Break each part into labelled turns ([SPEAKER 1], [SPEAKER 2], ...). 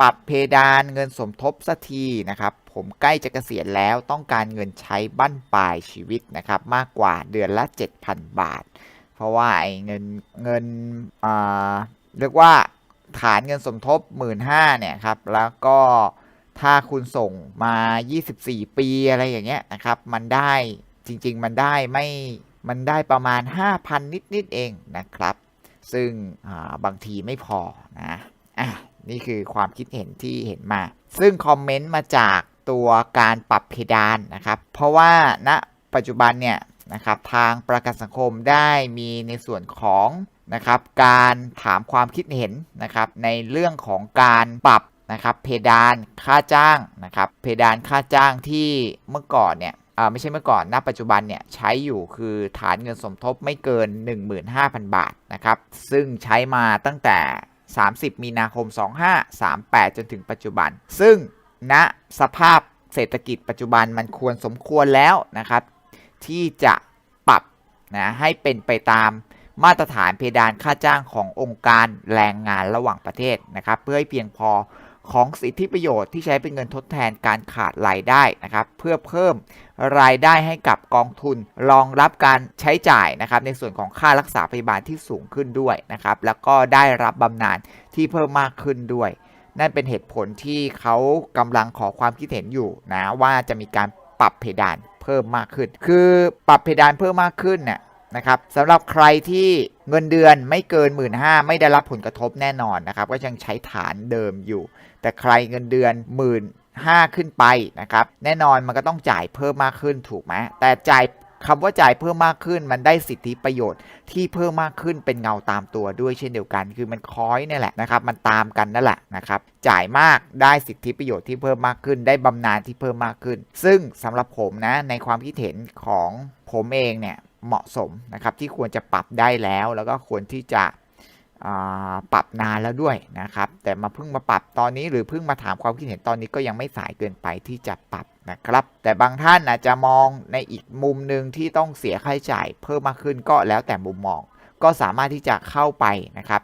[SPEAKER 1] ปรับเพดานเงินสมทบสักทีนะครับ ผมใกล้จะเกษียณแล้วต้องการเงินใช้บั้นปลายชีวิตนะครับ มากกว่าเดือนละ 7,000 บาท เพราะว่าไอ้เงินเงินอ่าเรียกว่าฐานเงินสมทบ 1 5ื่นเนี่ยครับ แล้วก็ถ้าคุณส่งมา 24 ปีอะไรอย่างเงี้ยนะครับ มันได้จริง ๆ มันได้ไม่มันได้ประมาณ 5,000 นิด ๆ เองนะครับ ซึ่งบางทีไม่พอนะอะ นี่คือความคิดเห็นที่เห็นมา ซึ่งคอมเมนต์มาจากตัวการปรับเพดานนะครับ เพราะว่าณปัจจุบันเนี่ยนะครับทางประกันสังคมได้มีในส่วนของนะครับการถามความคิดเห็นนะครับในเรื่องของการปรับนะครับเพดานค่าจ้างนะครับเพดานค่าจ้างที่เมื่อก่อนเนี่ยอ่าไม่ใช่เมื่อก่อนณปัจจุบันเนี่ยใช้อยู่คือฐานเงินสมทบไม่เกิน 15,000 บาทนะครับซึ่งใช้มาตั้งแต่ 30 มีนาคม 2538 จนถึงปัจจุบัน ซึ่งณสภาพเศรษฐกิจปัจจุบันมันควรสมควรแล้วนะครับ ที่จะปรับนะให้เป็นไปตามมาตรฐานเพดานค่าจ้างขององค์การแรงงานระหว่างประเทศนะครับ เพื่อให้เพียงพอ ของสิทธิประโยชน์ที่ใช้เป็นเงินทดแทนการขาดรายได้นะครับเพื่อเพิ่มรายได้ให้กับกองทุนรองรับการใช้จ่ายนะครับในส่วนของค่ารักษาพยาบาลที่สูงขึ้นด้วยนะครับแล้วก็ได้รับบำนาญที่เพิ่มมากขึ้นด้วย นั่นเป็นเหตุผลที่เขากำลังขอความคิดเห็นอยู่นะว่าจะมีการปรับเพดานเพิ่มมากขึ้น คือปรับเพดานเพิ่มมากขึ้นเนี่ย นะครับสำหรับใครที่เงินเดือนไม่เกิน 1 5ื่นไม่ได้รับผลกระทบแน่นอนนะครับ ก็ยังใช้ฐานเดิมอยู่ แต่ใครเงินเดือนหมื่นห้าขึ้นไปนะครับแน่นอนมันก็ต้องจ่ายเพิ่มมากขึ้นถูกไหมแต่จ่ายคำว่าจ่ายเพิ่มมากขึ้น มันได้สิทธิประโยชน์ที่เพิ่มมากขึ้นเป็นเงาตามตัวด้วยเช่นเดียวกัน คือมันคอยนี่แหละนะครับ มันตามกันนั่นแหละนะครับ จ่ายมากได้สิทธิประโยชน์ที่เพิ่มมากขึ้น ได้บำนาญที่เพิ่มมากขึ้น ซึ่งสำหรับผมนะในความคิดเห็นของผมเองเนี่ย เหมาะสมนะครับที่ควรจะปรับได้แล้ว แล้วก็ควรที่จะปรับนานแล้วด้วยนะครับ แต่มาเพิ่งมาปรับตอนนี้หรือเพิ่งมาถามความคิดเห็นตอนนี้ก็ยังไม่สายเกินไปที่จะปรับนะครับ แต่บางท่านอาจจะมองในอีกมุมหนึ่งที่ต้องเสียค่าใช้จ่ายเพิ่มมากขึ้นก็แล้วแต่มุมมอง ก็สามารถที่จะเข้าไปนะครับ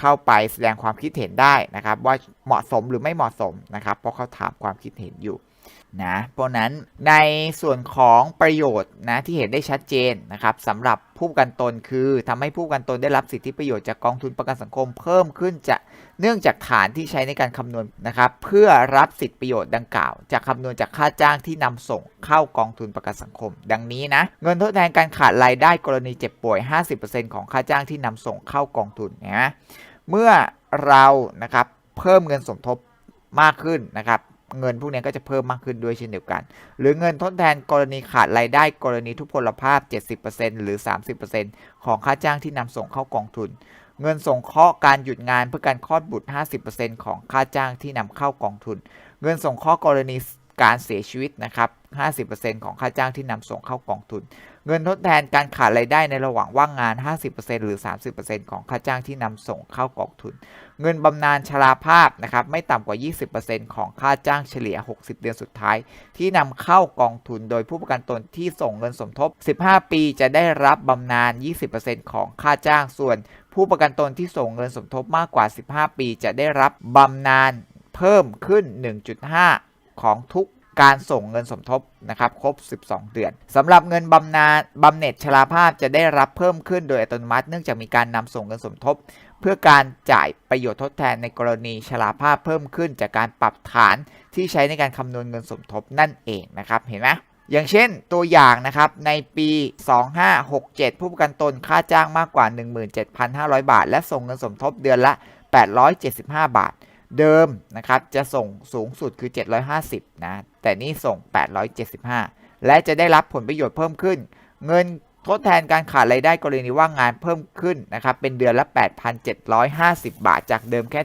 [SPEAKER 1] เข้าไปแสดงความคิดเห็นได้นะครับ ว่าเหมาะสมหรือไม่เหมาะสมนะครับ เพราะเขาถามความคิดเห็นอยู่ นะเพราะนั้นในส่วนของประโยชน์นะที่เห็นได้ชัดเจนนะครับสำหรับผู้ประกันตนคือทำให้ผู้ประกันตนได้รับสิทธิประโยชน์จากกองทุนประกันสังคมเพิ่มขึ้นจะเนื่องจากฐานที่ใช้ในการคำนวณนะครับเพื่อรับสิทธิประโยชน์ดังกล่าวจะคำนวณจากค่าจ้างที่นำส่งเข้ากองทุนประกันสังคม ดังนี้นะเงินทดแทนการขาดรายได้กรณีเจ็บป่วย 50%ของค่าจ้างที่นำส่งเข้ากองทุนนะเมื่อเรานะครับเพิ่มเงินสมทบมากขึ้นนะครับ เงินพวกนี้ก็จะเพิ่มมากขึ้นด้วยเช่นเดียวกัน หรือเงินทดแทนกรณีขาดรายได้กรณีทุพพลภาพ 70%หรือ 30%ของค่าจ้างที่นำส่งเข้ากองทุน เงินส่งเคราะห์การหยุดงานเพื่อการคลอดบุตร 50%ของค่าจ้างที่นำเข้ากองทุน เงินส่งเคราะห์กรณีการเสียชีวิตนะครับ 50%ของค่าจ้างที่นำส่งเข้ากองทุน เงินทดแทนการขาดรายได้ในระหว่างว่างงาน 50%หรือ 30%ของค่าจ้างที่นำส่งเข้ากองทุน เงินบำนาญชราภาพนะครับไม่ต่ำกว่า 20%ของค่าจ้างเฉลี่ย 60 เดือนสุดท้าย ที่นำเข้ากองทุน โดยผู้ประกันตนที่ส่งเงินสมทบ 15 ปีจะได้รับบำนาญ 20%ของค่าจ้างส่วน ผู้ประกันตนที่ส่งเงินสมทบมากกว่า 15 ปี จะได้รับบำนาญเพิ่มขึ้น 1.5 ของทุก การส่งเงินสมทบนะครับครบ 12 เดือนสำหรับเงินบำนาญบำเหน็จชราภาพจะได้รับเพิ่มขึ้นโดยอัตโนมัติ เนื่องจากมีการนำส่งเงินสมทบ เพื่อการจ่ายประโยชน์ทดแทนในกรณีชราภาพเพิ่มขึ้น จากการปรับฐานที่ใช้ในการคำนวณเงินสมทบนั่นเองนะครับเห็นไหมอย่างเช่นตัวอย่างนะครับในปี 2567 ผู้ประกันตนค่าจ้างมากกว่า 17,500 บาท และส่งเงินสมทบเดือนละ 875 บาท เดิมนะครับจะส่งสูงสุดคือ 750 นะ แต่นี่ส่ง 875 และจะได้รับผลประโยชน์เพิ่มขึ้น เงินทดแทนการขาดรายได้กรณีว่างงานเพิ่มขึ้นนะครับเป็นเดือนละ 8,750 บาท จากเดิมแค่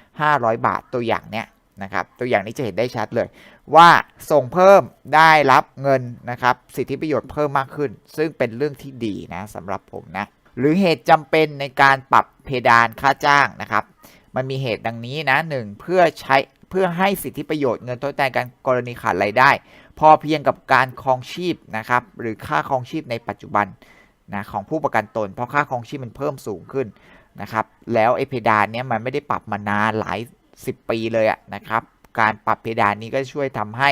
[SPEAKER 1] 7,500 บาทตัวอย่างเนี้ยนะครับตัวอย่างนี้จะเห็นได้ชัดเลย ว่าส่งเพิ่มได้รับเงินนะครับสิทธิประโยชน์เพิ่มมากขึ้น ซึ่งเป็นเรื่องที่ดีนะสำหรับผมนะหรือเหตุจำเป็นในการปรับเพดานค่าจ้างนะครับ มันมีเหตุดังนี้นะหนึ่งเพื่อใช้ เพื่อให้สิทธิประโยชน์เงินทดแทนการกรณีขาดรายได้ พอเพียงกับการครองชีพนะครับหรือค่าครองชีพในปัจจุบันนะของผู้ประกันตน เพราะค่าครองชีพมันเพิ่มสูงขึ้นนะครับแล้วไอเพดานเนี้ยมันไม่ได้ปรับมานานหลาย 10 ปีเลยอะนะครับการปรับเพดานนี้ก็ช่วยทำให้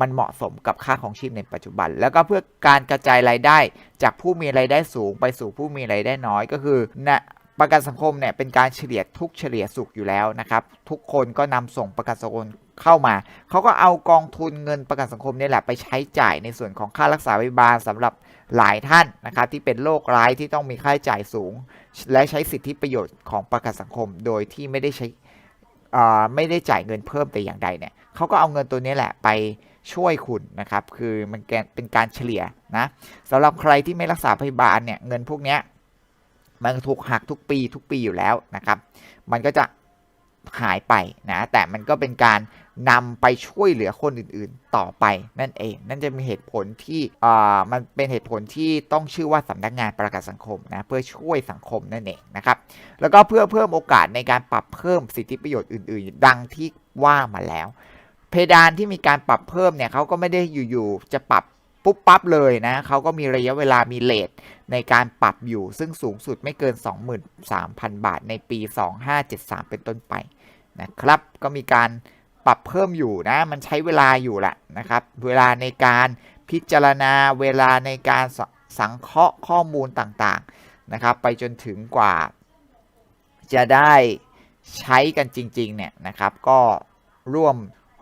[SPEAKER 1] มันเหมาะสมกับค่าของชีพในปัจจุบัน แล้วก็เพื่อการกระจายรายได้จากผู้มีรายได้สูงไปสู่ผู้มีรายได้น้อยก็คือนะ ประกันสังคมเนี่ยเป็นการเฉลี่ยทุกเฉลี่ยสุขอยู่แล้วนะครับ ทุกคนก็นำส่งประกันสังคมเข้ามา เขาก็เอากองทุนเงินประกันสังคมนี่แหละไปใช้จ่ายในส่วนของค่ารักษาพยาบาลสำหรับหลายท่านนะครับที่เป็นโรคร้ายที่ต้องมีค่าใช้จ่ายสูง และใช้สิทธิประโยชน์ของประกันสังคม โดยที่ไม่ได้ใช้อ่ไม่ได้จ่ายเงินเพิ่มแต่อย่างใดเนี่ยเขาก็เอาเงินตัวนี้แหละไปช่วยคุณนะครับ คือมันเป็นการเฉลี่ยนะสำหรับใครที่ไม่รักษาพยาบาลเนี่ยเงินพวกเนี้ย มันถูกหักทุกปีทุกปีอยู่แล้วนะครับ มันก็จะหายไปนะแต่มันก็เป็นการนำไปช่วยเหลือคนอื่นๆต่อไปนั่นเอง นั่นจะมีเหตุผลที่อ่ามันเป็นเหตุผลที่ต้องชื่อว่าสำนักงานประกันสังคมนะเพื่อช่วยสังคมนั่นเองนะครับ แล้วก็เพื่อเพิ่มโอกาสในการปรับเพิ่มสิทธิประโยชน์อื่น ๆ ดังที่ว่ามาแล้ว เพดานที่มีการปรับเพิ่มเนี่ยเขาก็ไม่ได้อยู่ๆจะปรับปุ๊บปั๊บเลยนะเขาก็มีระยะเวลามีเลท ในการปรับอยู่ซึ่งสูงสุดไม่เกิน 23,000 บาทในปี 2573 เป็นต้นไปนะครับ ก็มีการปรับเพิ่มอยู่นะ มันใช้เวลาอยู่แหละนะครับ เวลาในการพิจารณาเวลาในการสสังเคราะห์ข้อมูลต่างๆนะครับ ไปจนถึงกว่า จะได้ใช้กันจริงๆเนี่ยนะครับ ก็ร่วม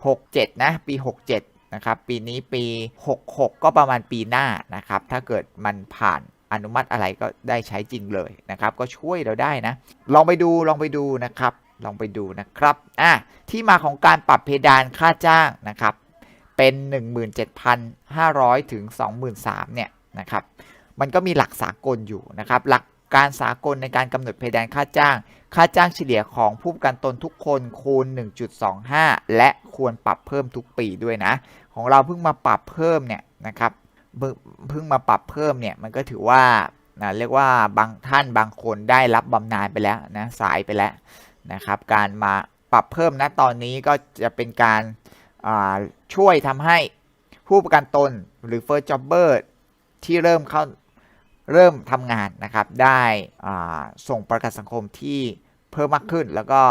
[SPEAKER 1] 67 นะ ปี 67 นะครับ ปีนี้ปี 66 ก็ประมาณปีหน้านะครับ ถ้าเกิดมันผ่าน อนุมัติอะไรก็ได้ใช้จริงเลยนะครับ ก็ช่วยเราได้นะ ลองไปดูลองไปดูนะครับ ลองไปดูนะครับอะที่มาของการปรับเพดานค่าจ้างนะครับ เป็น 17,500 ถึง 23,000เนี่ยนะครับ มันก็มีหลักสากลอยู่นะครับ หลักการสากลในการกำหนดเพดานค่าจ้าง ค่าจ้างเฉลี่ยของผู้ประกันตนทุกคนคูณ 1.25 และควรปรับเพิ่มทุกปีด้วยนะ ของเราเพิ่งมาปรับเพิ่มเนี่ยนะครับ เพิ่งเพิ่งมาปรับเพิ่มเนี่ยมันก็ถือว่านะเรียกว่าบางท่านบางคนได้รับบำนาญไปแล้วนะสายไปแล้วนะครับ การมาปรับเพิ่มนะตอนนี้ก็จะเป็นการาช่วยทำให้ผู้ประกันตนหรือ first jobber ที่เริ่มเข้าเริ่มทำงานนะครับ ได้ส่งประกันสังคมที่เพิ่มมากขึ้น แล้วก็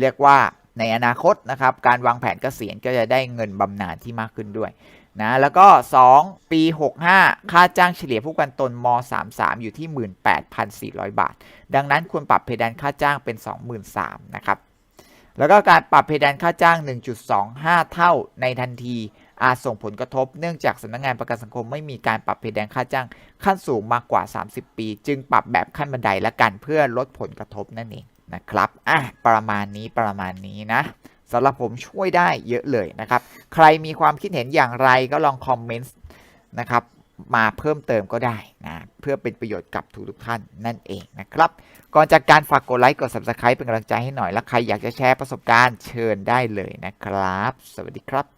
[SPEAKER 1] เรียกว่าในอนาคตนะครับ การวางแผนเกษียณก็จะได้เงินบำนาญที่มากขึ้นด้วย นะแล้วก็ 2 ปี 65 ค่าจ้างเฉลี่ยผู้กันตนม 33 อยู่ที่ 18,400 บาท ดังนั้นควรปรับเพดานค่าจ้างเป็น 23,000นะครับแล้วก็การปรับเพดานค่าจ้าง 1.25 เท่าในทันทีอาจส่งผลกระทบเนื่องจากสำนักงานประกันสังคมไม่มีการปรับเพดานค่าจ้างขั้นสูงมากกว่า 30 ปี จึงปรับแบบขั้นบันไดละกันเพื่อลดผลกระทบนั่นเองนะครับอะประมาณนี้ประมาณนี้นะ สำหรับผมช่วยได้เยอะเลยนะครับ ใครมีความคิดเห็นอย่างไรก็ลองคอมเมนต์นะครับมาเพิ่มเติมก็ได้นะเพื่อเป็นประโยชน์กับทุกทุกท่านนั่นเองนะครับ ก่อนจากการฝากกดไลค์กด subscribe เป็นกำลังใจให้หน่อย และใครอยากจะแชร์ประสบการณ์เชิญได้เลยนะครับ สวัสดีครับ